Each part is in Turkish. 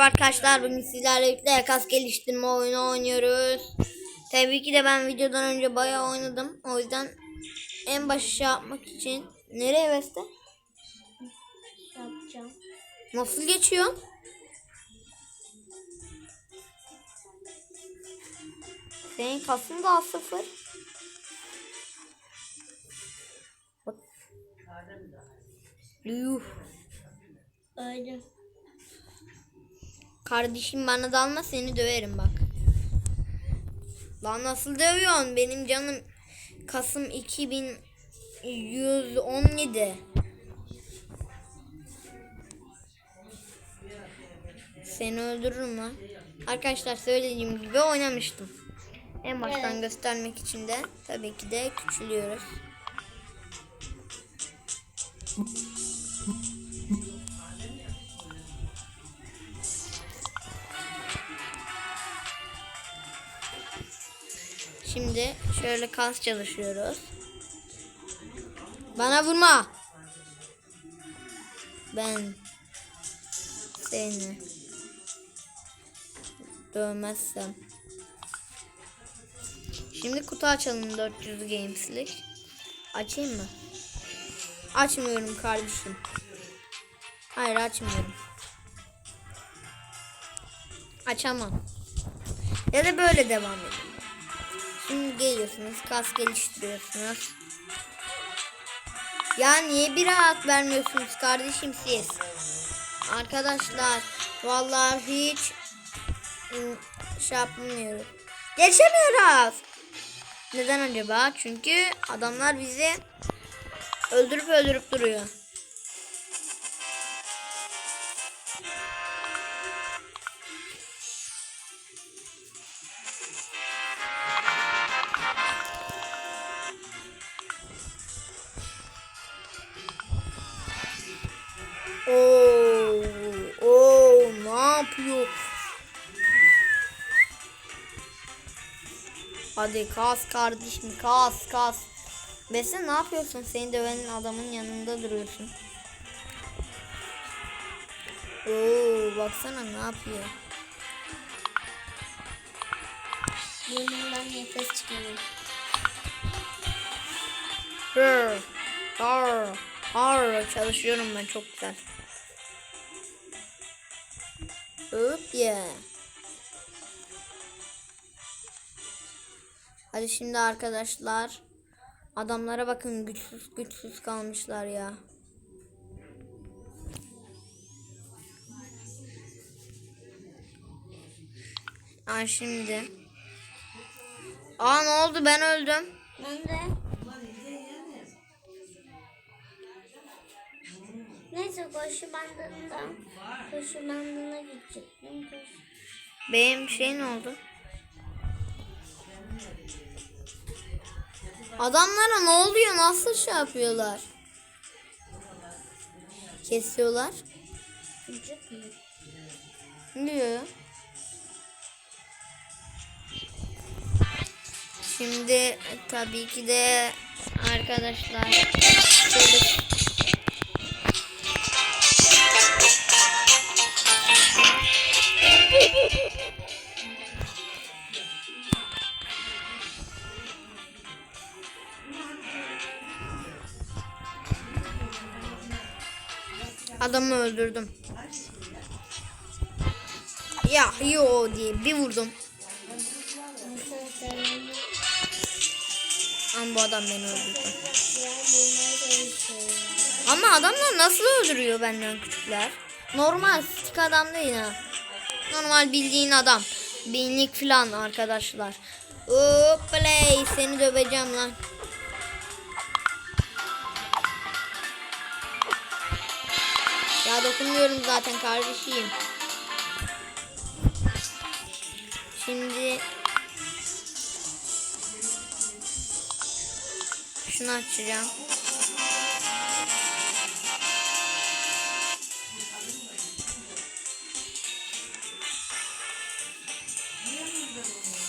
merhaba arkadaşlar. Bugün sizlerle birlikte kas geliştirme oyunu oynuyoruz. Tabii ki de ben videodan önce bayağı oynadım. O yüzden en başı şey yapmak için nereye Veste? yapacağım. Nasıl geçiyor? Senin kasın da sıfır. Yuh. Öyle. Kardeşim bana dalma seni döverim bak. Lan nasıl dövüyorsun? Benim canım Kasım 2117. Seni öldürürüm lan. Arkadaşlar söylediğim gibi oynamıştım. En baştan Evet. göstermek için de tabii ki de küçülüyoruz. Şimdi şöyle kas çalışıyoruz. Bana vurma. Ben seni dövmezsem. Şimdi kutu açalım 400 games'lik. Açayım mı? Açmıyorum kardeşim. Hayır açmıyorum. Açamam. Ya da böyle devam edelim. Şimdi geliyorsunuz, kas geliştiriyorsunuz. Ya niye bir rahat vermiyorsunuz kardeşim siz? Arkadaşlar, vallahi hiç şey yapmıyoruz. Geçemiyoruz. Neden acaba? Çünkü adamlar bizi öldürüp öldürüp duruyor. Hadi kas kardeşim kas kas. Besen ne yapıyorsun? Seni dövenin adamın yanında duruyorsun. Oo, baksana ne yapıyor? Burnumdan nefes çıkarıyor. Hır, har, har. Çalışıyorum ben çok güzel. Hop ya. Hadi şimdi arkadaşlar. Adamlara bakın güçsüz güçsüz kalmışlar ya. Aa şimdi. Aa ne oldu ben öldüm. Ben de. Neyse koşu bandından koşu bandına gidecektim. Benim şey ne oldu? Adamlara ne oluyor? Nasıl şey yapıyorlar? Kesiyorlar. Diyor? Şimdi tabii ki de arkadaşlar şöyle Adamı öldürdüm. Ya yo diye bir vurdum. Ama bu adam beni öldürdü. Ama adamlar nasıl öldürüyor benden küçükler? Normal stik adam değil ha. Normal bildiğin adam. Binlik falan arkadaşlar. Hop play seni döveceğim lan. Ya dokunmuyorum zaten kardeşim. Şimdi şunu açacağım.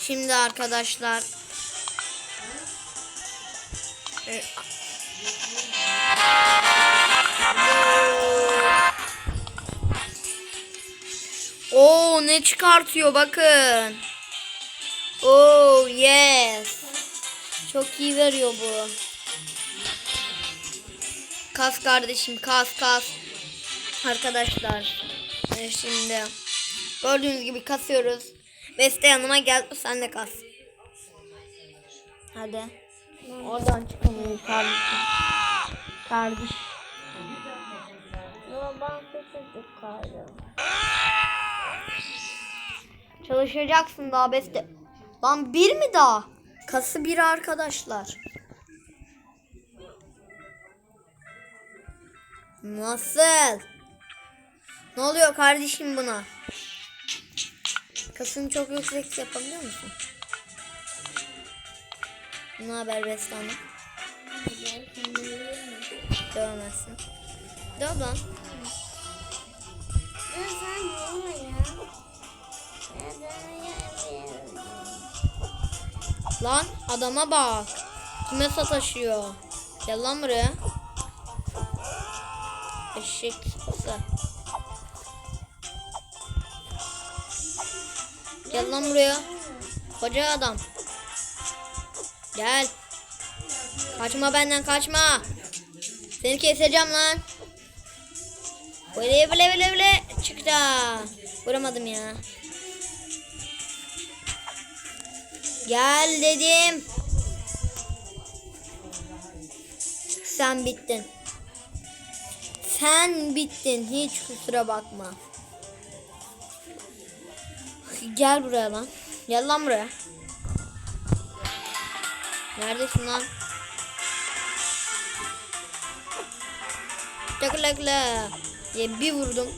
Şimdi arkadaşlar e, Ne çıkartıyor bakın. Oh yes. Çok iyi veriyor bu. Kas kardeşim kas kas. Arkadaşlar e, şimdi gördüğünüz gibi kasıyoruz. Beste yanıma gel sen de kas. Hadi. Oradan çıkamıyorum kardeşim. Kardeş. Ben küçücük kaldım. Çalışacaksın daha beste. Lan bir mi daha? Kası bir arkadaşlar. Nasıl? Ne oluyor kardeşim buna? Kasını çok yüksek yapabiliyor musun? Ne haber? Devam etsin. Devam lan. Lan adama bak. Kime sataşıyor? Gel lan buraya. Eşek sıpası. Gel lan buraya. Koca adam. Gel. Kaçma benden kaçma. Seni keseceğim lan. Böyle böyle böyle böyle. Çıktı. Vuramadım ya. Gel dedim. Sen bittin. Sen bittin. Hiç kusura bakma. Gel buraya lan. Gel lan buraya. Neredesin lan? Takla diye bir vurdum.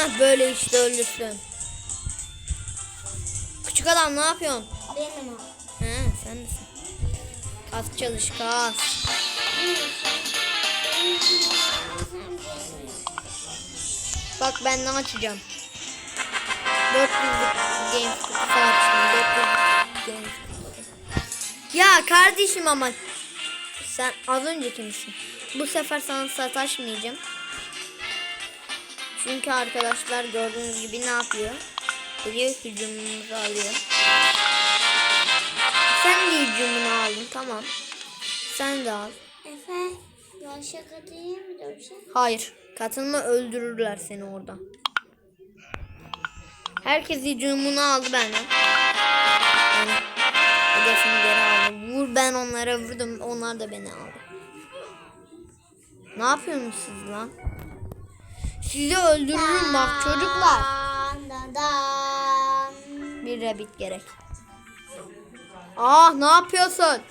Heh böyle işte ölürsün. Küçük adam ne yapıyorsun? Benim o. He sen misin? Kas çalış kas. Bak ben ne açacağım? 400'lük games kutusu açtım. 400'lük games kutusu. Ya kardeşim ama sen az önceki misin? Bu sefer sana sataşmayacağım. Çünkü arkadaşlar gördüğünüz gibi ne yapıyor? Geliyor hücumumuzu alıyor. Sen de hücumunu aldın tamam. Sen de al. Efe, ya şaka değil mi de bir şey? Hayır. Katılma öldürürler seni orada. Herkes hücumunu aldı benden. Yani hedefini geri aldı. Vur ben onlara vurdum. Onlar da beni aldı. Ne yapıyorsunuz siz lan? Sizi öldürürüm bak çocuklar. Bir rabbit gerek. Ah ne yapıyorsun?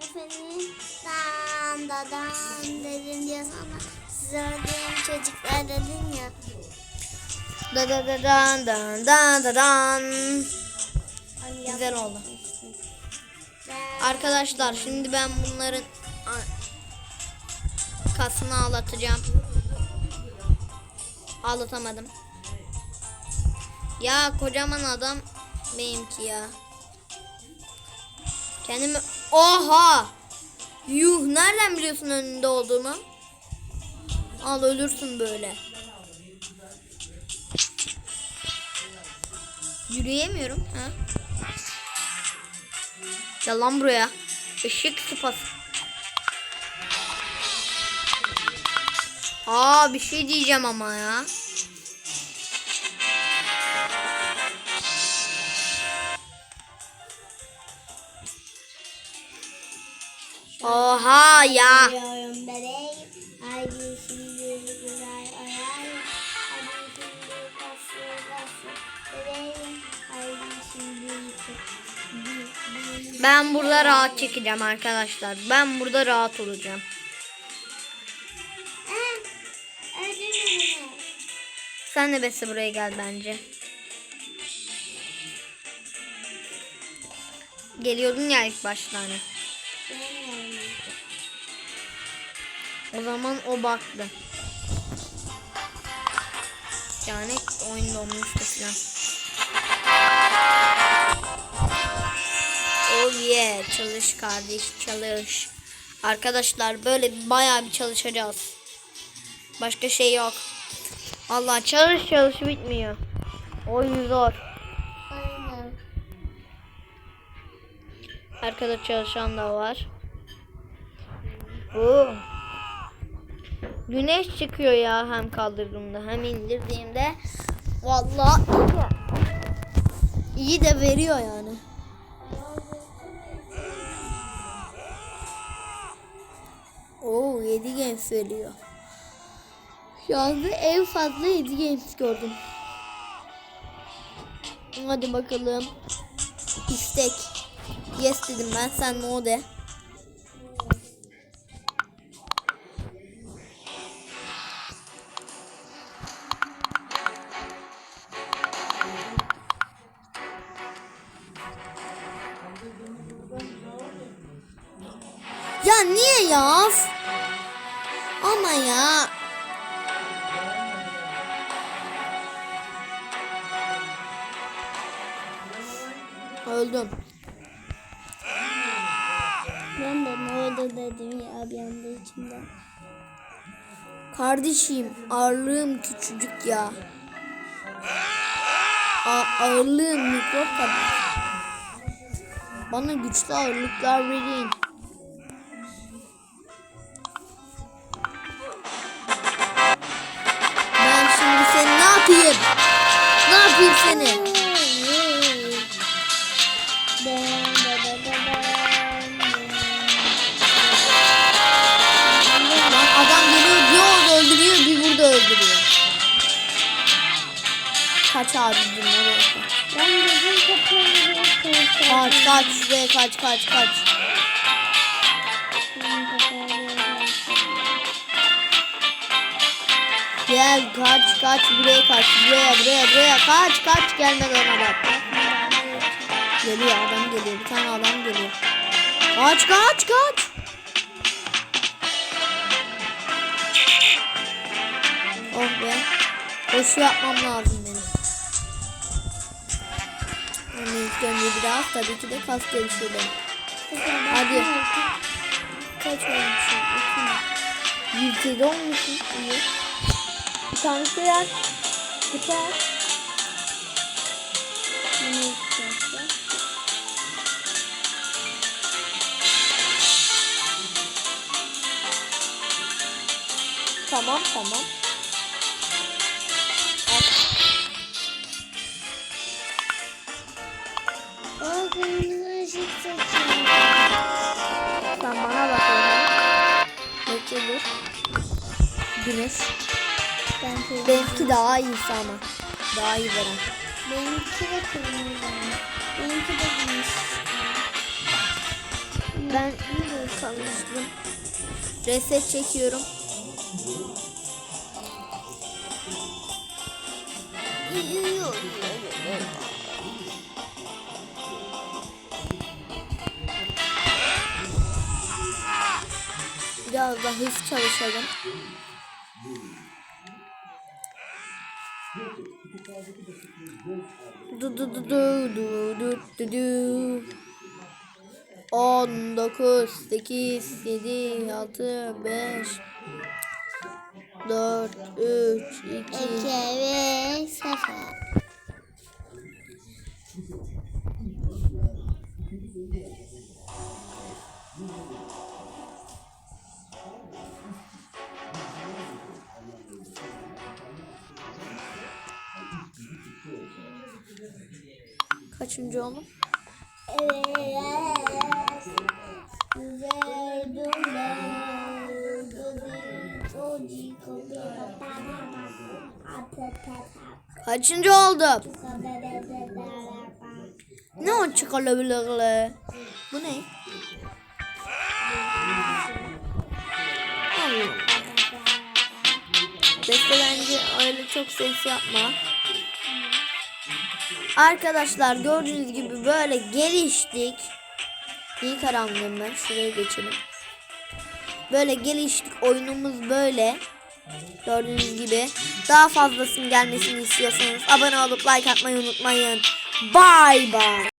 Efendim, dan da dan dedim diye sana size öldüğüm çocuklar dedim ya. Da da da dan dan dan da dan. Güzel oldu. Arkadaşlar şimdi ben bunların kasını ağlatacağım. Ağlatamadım. Ya kocaman adam benimki ya. Kendimi oha. Yuh nereden biliyorsun önünde olduğumu? Al ölürsün böyle. Yürüyemiyorum. Ha? Gel lan buraya. Işık sıpası. Aa bir şey diyeceğim ama ya. Oha ya. Ben burada rahat çekeceğim arkadaşlar. Ben burada rahat olacağım. Sen de Besi buraya gel bence. Geliyordun ya ilk başta hani. O zaman o baktı. Yani oyun donmuştu falan. Oh yeah çalış kardeş çalış. Arkadaşlar böyle bayağı bir çalışacağız. Başka şey yok. Allah çalış çalış bitmiyor. Oyun zor. Aynen. Arkada çalışan da var. Oo. Güneş çıkıyor ya hem kaldırdığımda hem indirdiğimde. Vallahi iyi. De veriyor yani. Oo 7 games veriyor. Anda en fazla 7 games gördüm. Hadi bakalım. İstek. Yes dedim ben sen no de. Ya niye ya? Ama ya. Öldüm. Ben de ne oldu dedim ya bir anda içimde. Kardeşim ağırlığım küçücük ya. A- ağırlığım mikrop kadar. Bana güçlü ağırlıklar verin. Kaç abi bunları. Ben gözüm kapalı. Kaç kaç şuraya kaç kaç kaç. Gel kaç kaç buraya kaç buraya buraya buraya kaç kaç gelmeden adam. Geliyor adam geliyor bir tane adam geliyor. Kaç kaç kaç. Oh be. Koşu yapmam lazım ilk önce biraz tabii ki de kas geliştirdim. Hadi. Kaç olmuşum? İki mi? 107 olmuşsun. İyi. Bir. Yine iki oldu. Tamam tamam. Saçıyor. Sen bana bak oğlum. Dur. Güneş. Ben kırmızı. Benimki daha iyisi ama. Daha iyi veren. Benimki de kırmızı. Benimki de gümüş. Ben kalmıştım. Reset çekiyorum. Biraz daha hız çalışalım. Du du du du du du du du. 10, 9, 8, 7, 6, 5, 4, 3, 2, İki ve sıfır. Kaçıncı oğlum? Kaçıncı oldum? Ne o çıkarabilirle? Bu ne? Beste bence öyle çok ses yapma. Arkadaşlar gördüğünüz gibi böyle geliştik. İyi karanlığım ben. Şuraya geçelim. Böyle geliştik. Oyunumuz böyle. Gördüğünüz gibi. Daha fazlasının gelmesini istiyorsanız abone olup like atmayı unutmayın. Bye bye.